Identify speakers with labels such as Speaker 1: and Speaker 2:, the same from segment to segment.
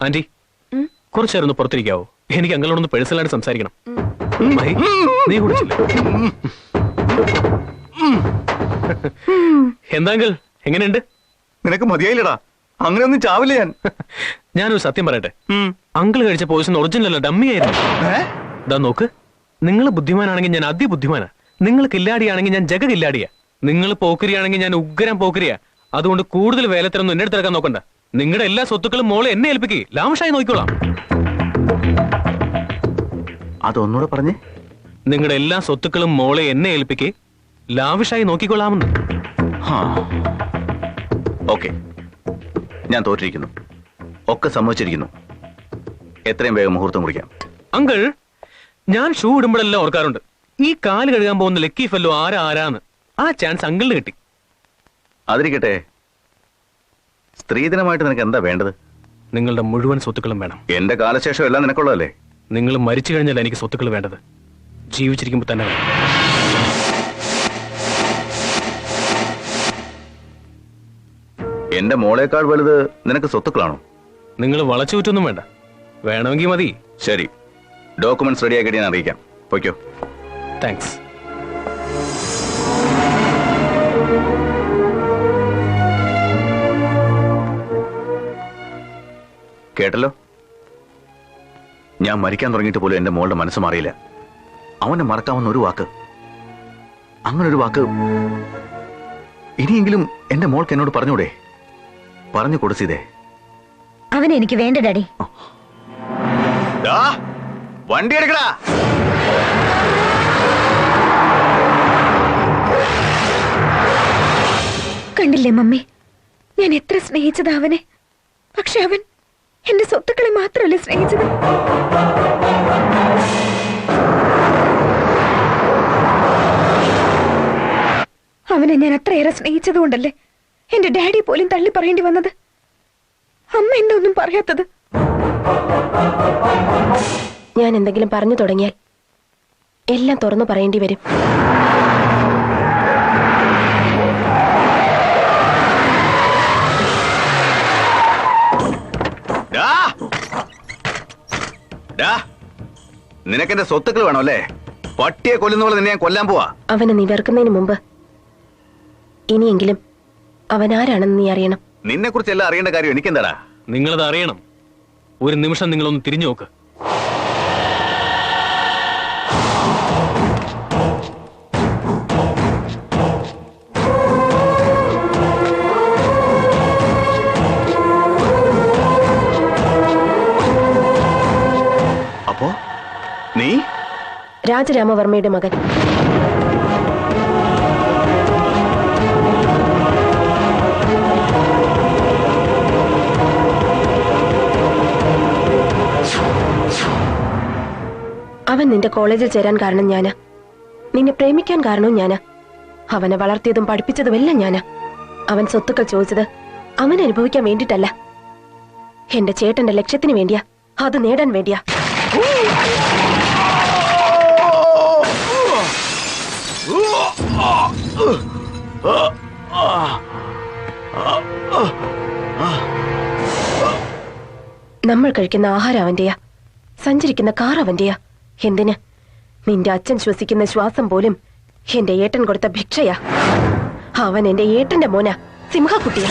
Speaker 1: Anti കുറച്ചേരൊന്ന് പുറത്തിരിക്കാവോ? എനിക്ക് അങ്ങളോടൊന്ന് പേഴ്സണലായിട്ട് സംസാരിക്കണം. നീ കുടിച്ചില്ല? എന്താ അങ്കിൾ എങ്ങനെയുണ്ട്?
Speaker 2: നിനക്ക് മതിയായില്ലടാ. അങ്ങനെയൊന്നും ചാവില്ല ഞാൻ.
Speaker 1: ഞാനൊരു സത്യം പറയട്ടെ. അങ്കിൾ കഴിച്ച പോയിസൺ ഒറിജിനൽ അല്ല ഡമ്മി ആയിരുന്നു.
Speaker 2: ഏ?
Speaker 1: ഇതാ നോക്ക് നിങ്ങൾ ബുദ്ധിമാനാണെങ്കിൽ ഞാൻ അതി ബുദ്ധിമാനാ നിങ്ങൾ കില്ലാടിയാണെങ്കിൽ ഞാൻ ജഗ കില്ലാടിയാ നിങ്ങൾ പോക്കരിയാണെങ്കിൽ ഞാൻ ഉഗ്രം പോക്കരിയാ. അതുകൊണ്ട് കൂടുതൽ വേലത്തിനൊന്നും എന്നെ നോക്കണ്ട. നിങ്ങളുടെ എല്ലാ സ്വത്തുക്കളും മോളെ എന്നെ ഏൽപ്പിക്കേ. ലാമഷായി നോക്കിക്കോളാം.
Speaker 2: അതൊന്നുകൂടെ പറഞ്ഞേ.
Speaker 1: നിങ്ങളുടെ എല്ലാ സ്വത്തുക്കളും മോളെ എന്നെ ഏൽപ്പിക്കേ. ലാവിഷായി നോക്കിക്കൊള്ളാമെന്ന്.
Speaker 2: ഓക്കെ. ഞാൻ തോറ്റിരിക്കുന്നു. ഒക്കെ സമ്മതിച്ചിരിക്കുന്നു. എത്രയും വേഗം മുഹൂർത്തം കുറിക്കാം.
Speaker 1: അങ്കിൾ ഞാൻ ഷൂ ഇടുമ്പോഴെല്ലാം ഓർക്കാറുണ്ട്. ഈ കാൽ കഴുകാൻ പോകുന്ന ലക്കി ഫെല്ലോ ആരാ ആരാന്ന്. ആ ചാൻസ് അങ്കിളിന് കിട്ടി.
Speaker 2: അതിരിക്കട്ടെ. സ്ത്രീധനമായിട്ട് നിനക്ക് എന്താ വേണ്ടത്?
Speaker 1: നിങ്ങളുടെ മുഴുവൻ സ്വത്തുക്കളും വേണം.
Speaker 2: എന്റെ കാലശേഷം എല്ലാം നിനക്കുള്ളതല്ലേ?
Speaker 1: നിങ്ങൾ മരിച്ചു കഴിഞ്ഞാൽ എനിക്ക് സ്വത്തുക്കൾ വേണ്ടത്. ജീവിച്ചിരിക്കുമ്പോൾ തന്നെ വേണം.
Speaker 2: എന്റെ മോളേക്കാൾ വലുത് നിനക്ക് സ്വത്തുക്കളാണോ?
Speaker 1: നിങ്ങൾ വളച്ചുകൂറ്റൊന്നും വേണ്ട. വേണമെങ്കിൽ മതി.
Speaker 2: ശരി. ഡോക്യുമെന്റ്സ് റെഡിയാക്കിയിട്ട് ഞാൻ അറിയിക്കാം. പൊയ്ക്കോ.
Speaker 1: താങ്ക്സ്
Speaker 2: കേട്ടല്ലോ? ഞാൻ മരിക്കാൻ തുടങ്ങിയിട്ട് പോലും എന്റെ മോളുടെ മനസ്സ് മാറിയില്ല. അവനെ മറക്കാവുന്ന ഒരു വാക്ക്. അങ്ങനെ ഒരു വാക്ക് ഇനിയെങ്കിലും എന്റെ മോൾക്ക് എന്നോട് പറഞ്ഞൂടെ? പറഞ്ഞു കൊടുസിതേ.
Speaker 3: അവൻ എനിക്ക് വേണ്ട ഡാഡി.
Speaker 2: വണ്ടി എടുക്കടാ.
Speaker 3: കണ്ടില്ലേ മമ്മി? ഞാൻ എത്ര സ്നേഹിച്ചത് അവനെ. പക്ഷെ അവൻ എന്റെ സ്വത്തുക്കളെ മാത്രമല്ലേ സ്നേഹിച്ചത്? അവനെ ഞാൻ അത്രയേറെ സ്നേഹിച്ചത് കൊണ്ടല്ലേ എന്റെ ഡാഡി പോലും തള്ളി പറയേണ്ടി വന്നത്? അമ്മ എന്താ ഒന്നും പറയാത്തത്?
Speaker 4: ഞാൻ എന്തെങ്കിലും പറഞ്ഞു തുടങ്ങിയാൽ എല്ലാം തുറന്നു പറയേണ്ടി വരും.
Speaker 2: ഡാ. നിനക്കെന്റെ സ്വത്തുക്കൾ വേണോ അല്ലേ പട്ടിയെ കൊല്ലുന്ന പോലെ നിന്നെ ഞാൻ കൊല്ലാൻ പോവാ.
Speaker 4: അവനെ നീ വെറുക്കുന്നതിന് മുമ്പ് ഇനിയെങ്കിലും അവൻ ആരാണെന്ന് നീ അറിയണം.
Speaker 2: നിന്നെ കുറിച്ച് എല്ലാം അറിയേണ്ട കാര്യം എനിക്കെന്താടാ?
Speaker 1: നിങ്ങളത് അറിയണം. ഒരു നിമിഷം നിങ്ങളൊന്ന് തിരിഞ്ഞു നോക്ക്.
Speaker 4: രാജരാമവർമ്മയുടെ മകൻ. അവൻ നിന്റെ കോളേജിൽ ചേരാൻ കാരണം ഞാനാ. നിന്നെ പ്രേമിക്കാൻ കാരണവും ഞാനാ. അവനെ വളർത്തിയതും പഠിപ്പിച്ചതുമെല്ലാം ഞാനാ. അവൻ സ്വത്തുക്കൾ ചോദിച്ചത് അവൻ അനുഭവിക്കാൻ വേണ്ടിട്ടല്ല. എന്റെ ചേട്ടന്റെ ലക്ഷ്യത്തിന് വേണ്ടിയാ. അത് നേടാൻ വേണ്ടിയാ. നമ്മൾ കഴിക്കുന്ന ആഹാരം അവന്റെയാ. സഞ്ചരിക്കുന്ന കാർ അവന്റെയാ. എന്തിന്? നിന്റെ അച്ഛൻ ശ്വസിക്കുന്ന ശ്വാസം പോലും എന്റെ ഏട്ടൻ കൊടുത്ത ഭിക്ഷയാ. അവൻ എന്റെ ഏട്ടന്റെ മോന സിംഹക്കുട്ടിയാ.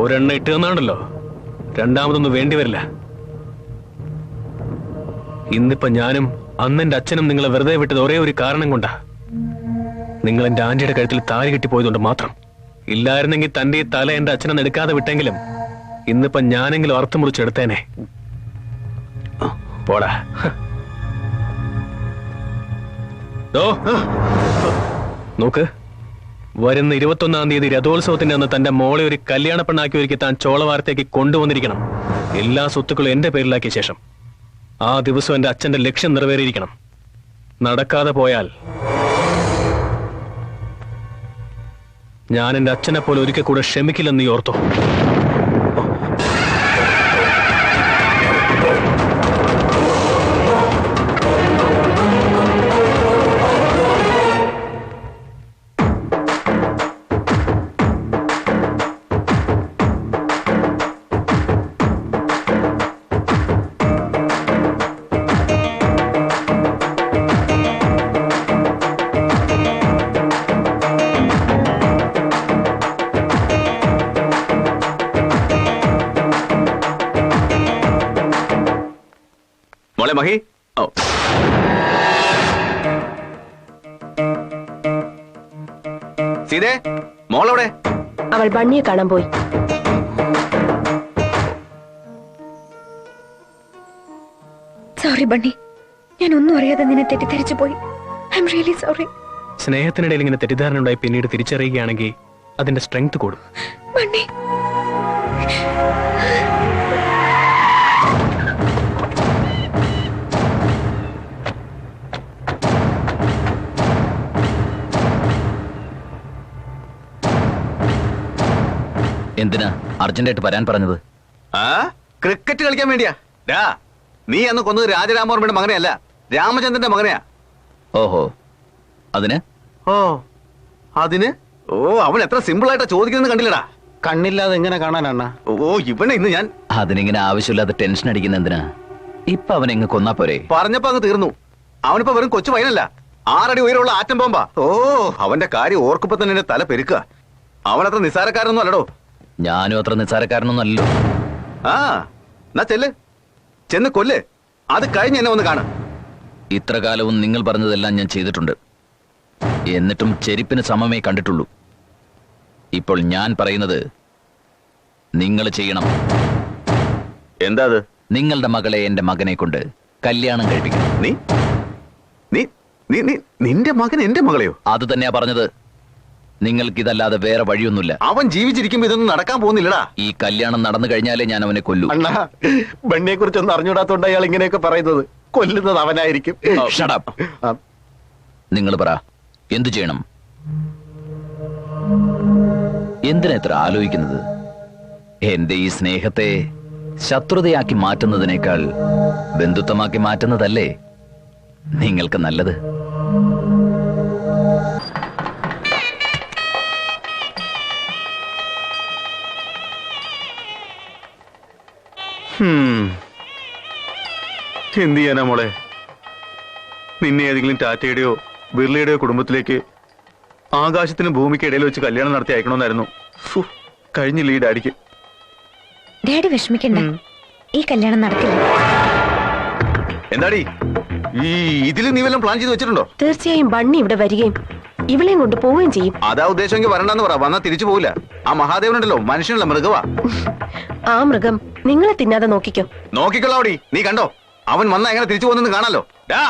Speaker 1: ഒരെണ്ണ ഇട്ട് തന്നാണല്ലോ. രണ്ടാമതൊന്നും വേണ്ടി വരില്ല. ഇന്നിപ്പോ ഞാനും അന്നെന്റെ അച്ഛനും നിങ്ങളെ വെറുതെ വിട്ടത് ഒരേ ഒരു കാരണം കൊണ്ടാ. നിങ്ങൾ എന്റെ ആന്റിയുടെ കഴുത്തിൽ താലി കെട്ടിപ്പോയതുകൊണ്ട് മാത്രം. ഇല്ലായിരുന്നെങ്കിൽ തന്റെ തല എന്റെ അച്ഛനെ എടുക്കാതെ വിട്ടെങ്കിലും ഇന്നിപ്പോ ഞാനെങ്കിലും അർത്ഥം മുറിച്ചെടുത്തേനെ പോടാ. നോക്ക്. വരുന്ന ഇരുപത്തൊന്നാം തീയതി രഥോത്സവത്തിന്റെ അന്ന് തന്റെ മോളെ ഒരു കല്യാണ പെണ്ണാക്കി ഒരുക്കി താൻ ചോളവാരത്തേക്ക് കൊണ്ടുവന്നിരിക്കണം. എല്ലാ സ്വത്തുക്കളും എന്റെ പേരിലാക്കിയ ശേഷം. ആ ദിവസം എന്റെ അച്ഛന്റെ ലക്ഷ്യം നിറവേറിയിരിക്കണം. നടക്കാതെ പോയാൽ ഞാൻ എന്റെ അച്ഛനെ പോലെ ഒരിക്കൽ കൂടെ ക്ഷമിക്കില്ലെന്ന് ഓർത്തോ?
Speaker 2: മോളെ മഹി. ഓ സീതേ മോളവിടെ?
Speaker 4: അവൾ ബണ്ണിയെ കാണാൻ പോയി.
Speaker 3: Sorry Bunny. ഞാൻ ഒന്നും അറിയാതെ നിന്നെ തെറ്റിദ്ധരിച്ചു പോയി. ഐ എം റിയലി സോറി
Speaker 1: സ്നേഹത്തിനിടയിൽ ഇങ്ങനെ തെറ്റിദ്ധാരണ ഉണ്ടായി പിന്നീട് തിരിച്ചറിയുകയാണെങ്കിൽ അതിന്റെ സ്ട്രെങ്ത് കൂടും.
Speaker 3: ബണ്ണി.
Speaker 5: എന്തിനാ അർജന്റായിട്ട് വരാൻ പറഞ്ഞത്?
Speaker 2: ആ? ക്രിക്കറ്റ് കളിക്കാൻ വേണ്ടിയാ. ഡാ നീ അന്ന് കൊന്നത് രാജരാമവർമ്മയുടെ മകനെയല്ല രാമചന്ദ്രന്റെ മകനെയാ.
Speaker 5: ഓഹോ. അതിന്?
Speaker 2: ഓ അതിന്? ഓ അവൻ എത്ര സിമ്പിൾ ആയിട്ടാ ചോദിക്കുന്നത് കണ്ടില്ലടാ.
Speaker 6: കണ്ണില്ലാതെ എങ്ങനെ കാണാനാണ്?
Speaker 2: ഓ ഇവനെ ഇന്ന് ഞാൻ
Speaker 5: അതിനിങ്ങനെ ആവശ്യമില്ലാതെ ടെൻഷൻ അടിക്കുന്ന എന്തിനാ? ഇപ്പൊ അവൻ എങ്ങ് കൊന്നാ പോരെ?
Speaker 2: പറഞ്ഞപ്പോ അങ്ങ് തീർന്നു. അവനിപ്പോ വെറും കൊച്ചു വയനല്ല ആറടി ഉയരമുള്ള ആറ്റം ബോംബാ. ഓ അവന്റെ കാര്യം ഓർക്കുമ്പോ തന്നെ തല പെരുക്കുക അവനത്ര നിസ്സാരക്കാരൊന്നും അല്ലടോ.
Speaker 5: ഞാനും അത്ര നിസ്സാരക്കാരനൊന്നും അല്ലല്ലോ
Speaker 2: ആ എന്നാ ചെല്ല്. ചെന്ന് കൊല്ല്. അത് കഴിഞ്ഞ് എന്നെ ഒന്ന് കാണാം.
Speaker 5: ഇത്ര കാലവും നിങ്ങൾ പറഞ്ഞതെല്ലാം ഞാൻ ചെയ്തിട്ടുണ്ട്. എന്നിട്ടും ചെരുപ്പിന് സമമേ കണ്ടിട്ടുള്ളൂ. ഇപ്പോൾ ഞാൻ പറയുന്നത് നിങ്ങൾ ചെയ്യണം.
Speaker 2: എന്താ അത്?
Speaker 5: നിങ്ങളുടെ മകളെ എന്റെ മകനെ കൊണ്ട് കല്യാണം കഴിപ്പിക്കണം.
Speaker 2: നീ? നീ നീ നീ നിന്റെ മകൻ എന്റെ മകളെയോ?
Speaker 5: അത് തന്നെയാ പറഞ്ഞത്. നിങ്ങൾക്കിതല്ലാതെ വേറെ വഴിയൊന്നുമില്ല.
Speaker 2: അവൻ ജീവിച്ചിരിക്കുമ്പോ ഇതൊന്നും നടക്കാൻ പോകുന്നില്ലടാ.
Speaker 5: ഈ കല്യാണം നടന്നു കഴിഞ്ഞാലേ ഞാൻ അവനെ കൊല്ലു.
Speaker 6: അണ്ണാ ബണ്ണിയെ കുറിച്ചൊന്നും അറിഞ്ഞൂടാത്തോണ്ട് അയാൾ ഇങ്ങനെയൊക്കെ പറയുന്നത് കൊല്ലുന്നത് അവനായിരിക്കും. ആ,
Speaker 5: നിങ്ങൾ പറ എന്തു ചെയ്യണം? എന്തിനാ ഇത്ര ആലോചിക്കുന്നത്? എന്റെ ഈ സ്നേഹത്തെ ശത്രുതയാക്കി മാറ്റുന്നതിനേക്കാൾ ബന്ധുത്വമാക്കി മാറ്റുന്നതല്ലേ? നിങ്ങൾക്ക് നല്ലത്.
Speaker 2: എന്ത് ചെയ്യാനാ മോളെ? നിന്നെ ഏതെങ്കിലും ടാറ്റയുടെയോ ബിർളയുടെയോ കുടുംബത്തിലേക്ക് ആകാശത്തിനും ഭൂമിക്ക് ഇടയിൽ വെച്ച് കല്യാണം നടത്തി അയക്കണമെന്നായിരുന്നു. കഴിഞ്ഞില്ല ഈ ഡാഡിക്ക്.
Speaker 3: ഡാഡി വിഷമിക്കണ്ട. ഈ കല്യാണം നടക്കില്ല
Speaker 2: എന്താടി? ഈ ഇതിൽ നീ വല്ലതും പ്ലാൻ ചെയ്ത് വെച്ചിട്ടുണ്ടോ?
Speaker 4: തീർച്ചയായും ബണ്ണി ഇവിടെ വരികയും ഇവളെയും കൊണ്ട് പോവുകയും ചെയ്യും.
Speaker 2: അതാ ഉദ്ദേശമെങ്കിൽ വരണ്ടെന്ന് പറ. വന്നാ തിരിച്ചു പോവില്ല. ആ മഹാദേവനുണ്ടല്ലോ മനുഷ്യനുള്ള മൃഗവാ?
Speaker 4: ആ മൃഗം നിങ്ങളെ തിന്നാതെ നോക്കിക്കോ.
Speaker 2: നോക്കിക്കൊള്ളാവടി നീ കണ്ടോ? അവൻ വന്ന എങ്ങനെ തിരിച്ചു പോകുന്നെന്ന് കാണാലോ. ഡാ.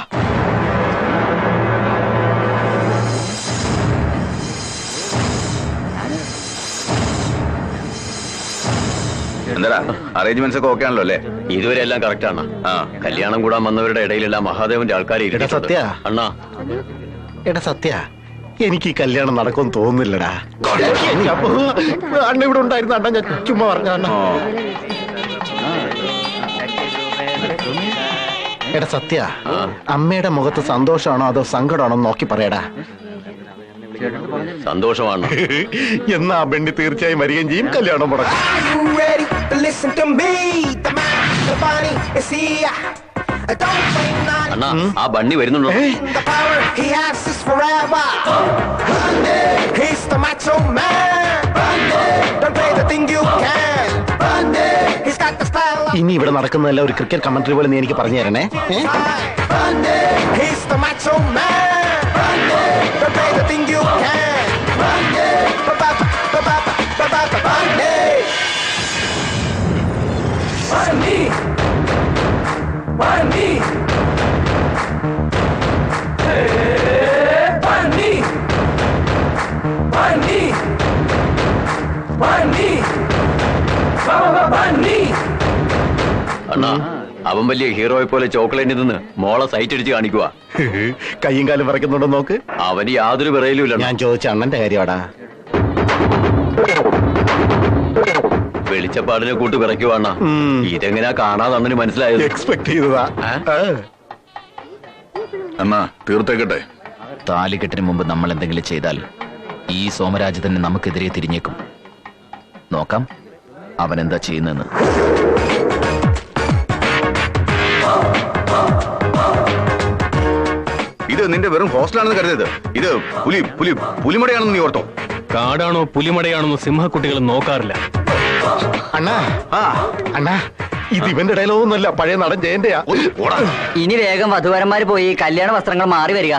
Speaker 2: എന്താടാ? അറേഞ്ച്മെന്റ്സ് ഒക്കെ ഓക്കെ ആണല്ലോ അല്ലേ?
Speaker 7: ഇതുവരെ എല്ലാം കറക്റ്റ് ആണ്.
Speaker 2: ആ.
Speaker 7: കല്യാണം കൂടാൻ വന്നവരുടെ ഇടയിലെല്ലാം മഹാദേവന്റെ ആൾക്കാരെ
Speaker 6: എടാ. സത്യ.
Speaker 7: അണ്ണാ.
Speaker 6: എടാ സത്യ. എനിക്ക് ഈ കല്യാണം നടക്കുമെന്ന് തോന്നുന്നില്ലടാ. അണ്ണ ഇവിടെ ഉണ്ടായിരുന്ന അണ്ണ ഞാൻ ചുമ്മാ പറഞ്ഞ അണ്ണ. എടാ സത്യ അമ്മയുടെ മുഖത്ത് സന്തോഷമാണോ അതോ സങ്കടമാണോ നോക്കി പറയടാ.
Speaker 7: സന്തോഷമാണ്.
Speaker 6: എന്നാ പെണ്ണി തീർച്ചയായും വരികയും ചെയ്യും കല്യാണം മുടക്കും.
Speaker 7: ആ ബണ്ണി വരുന്നുണ്ടോ?
Speaker 6: ഇനി ഇവിടെ നടക്കുന്നതല്ല ഒരു ക്രിക്കറ്റ് കമന്ററി പോലെ നീ എനിക്ക് പറഞ്ഞു തരണേ ഏ?
Speaker 8: me? macho
Speaker 7: അണ്ണാ അവൻ വലിയ ഹീറോയെ പോലെ ചോക്ലേറ്റ് നിന്ന് മോളെ സൈറ്റ് അടിച്ച് കാണിക്കുക
Speaker 6: കയ്യും കാലും വിറയ്ക്കുന്നുണ്ടോ നോക്ക്?
Speaker 7: അവന് യാതൊരു വിറയിലുമില്ല
Speaker 6: ഞാൻ ചോദിച്ച അണ്ണന്റെ കാര്യമാടാ.
Speaker 7: വെളിച്ചപ്പാടിനെ കൂട്ട്
Speaker 6: വിറയ്ക്കുവാണ.
Speaker 7: ഇതെങ്ങനെയാ കാണാതെ അണ്ണന് മനസ്സിലായത്?
Speaker 6: എക്സ്പെക്ട് ചെയ്തതാ.
Speaker 2: എന്നാ തീർത്തേക്കട്ടെ.
Speaker 5: താലികെട്ടിന് മുമ്പ് നമ്മൾ എന്തെങ്കിലും ചെയ്താൽ ഈ സോമരാജ് തന്നെ നമുക്കെതിരെ തിരിഞ്ഞേക്കും. നോക്കാം അവൻ എന്താ ചെയ്യുന്നതെന്ന്.
Speaker 2: നിന്റെ വെറും ഹോസ്റ്റലാണെന്ന് കരുതരുത്. ഇത് പുലി പുലി പുലിമടയാണെന്ന് നീ ഓർത്തോ.
Speaker 1: കാടാണോ പുലിമടയാണോ സിംഹക്കുട്ടികൾ നോക്കാറില്ല.
Speaker 6: അണ്ണാ.
Speaker 2: ആ.
Speaker 6: അണ്ണാ ഇത് ഇവന്റെ ഡയലോഗൊന്നുമല്ല പഴയ നടൻ ജയന്റെയാ.
Speaker 9: ഇനി വേഗം വധുവരന്മാര് പോയി കല്യാണ വസ്ത്രങ്ങൾ മാറി വരിക.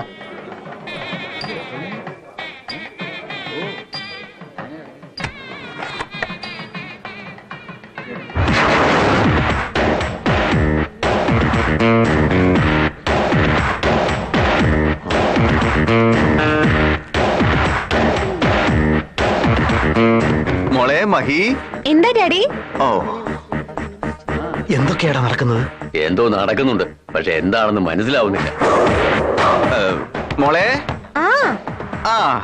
Speaker 2: മഹി
Speaker 3: എന്താ ഡാഡി?
Speaker 2: ഓ.
Speaker 6: എന്തൊക്കെയാടാ നടക്കുന്നത്?
Speaker 7: എന്തോ നടക്കുന്നുണ്ട്. പക്ഷെ എന്താണെന്ന് മനസ്സിലാവുന്നില്ല.
Speaker 2: മോളെ?
Speaker 3: ആ.
Speaker 2: ആ.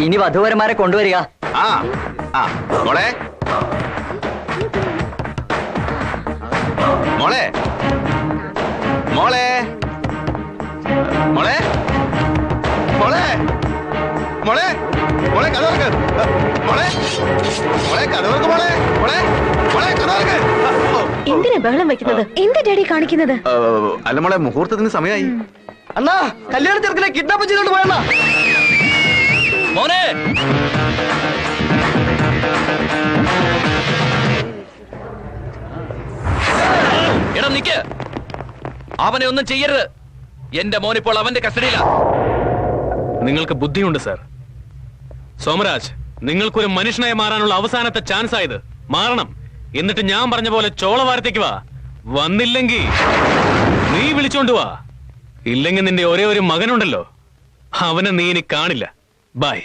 Speaker 9: ഇനി വധുവരന്മാരെ കൊണ്ടുവരിക.
Speaker 2: ആ ആ. മോളെ? മോളെ? മോളെ? മോളെ? മോളെ മോളെ കഥവർക്ക് മോളെ മോളെ കഥവർക്ക് മോളെ മോളെ മോളെ കഥവർക്ക്
Speaker 4: എന്തിനാ ബഹളം വെക്കുന്നത്
Speaker 3: എന്താ ഡാഡി കാണിക്കുന്നത്?
Speaker 2: അല്ല മോളെ മുഹൂർത്തത്തിന് സമയമായി.
Speaker 9: അണ്ണാ കല്യാണ ചെറുക്കിനെ കിഡ്നാപ്പ് ചെയ്തോണ്ട് പോയണ്ണാ
Speaker 7: മോനെ. എടാ നിക്ക്. അവനെ ഒന്നും ചെയ്യരുത്. എന്റെ മോനിപ്പോൾ അവന്റെ കസ്റ്റഡിയിലാ.
Speaker 1: നിങ്ങൾക്ക് ബുദ്ധിയുണ്ട് സർ. സോമരാജ് നിങ്ങൾക്കൊരു മനുഷ്യനായി മാറാനുള്ള അവസാനത്തെ ചാൻസ് ആയത് മാറണം. എന്നിട്ട് ഞാൻ പറഞ്ഞ പോലെ ചോള ചോളവാരത്തേക്ക് വാ. വന്നില്ലെങ്കിൽ നീ വിളിച്ചോണ്ട് വാ. ഇല്ലെങ്കിൽ നിന്റെ ഒരേ ഒരു മകനുണ്ടല്ലോ. അവനെ നീ ഇനി കാണില്ല. ബൈ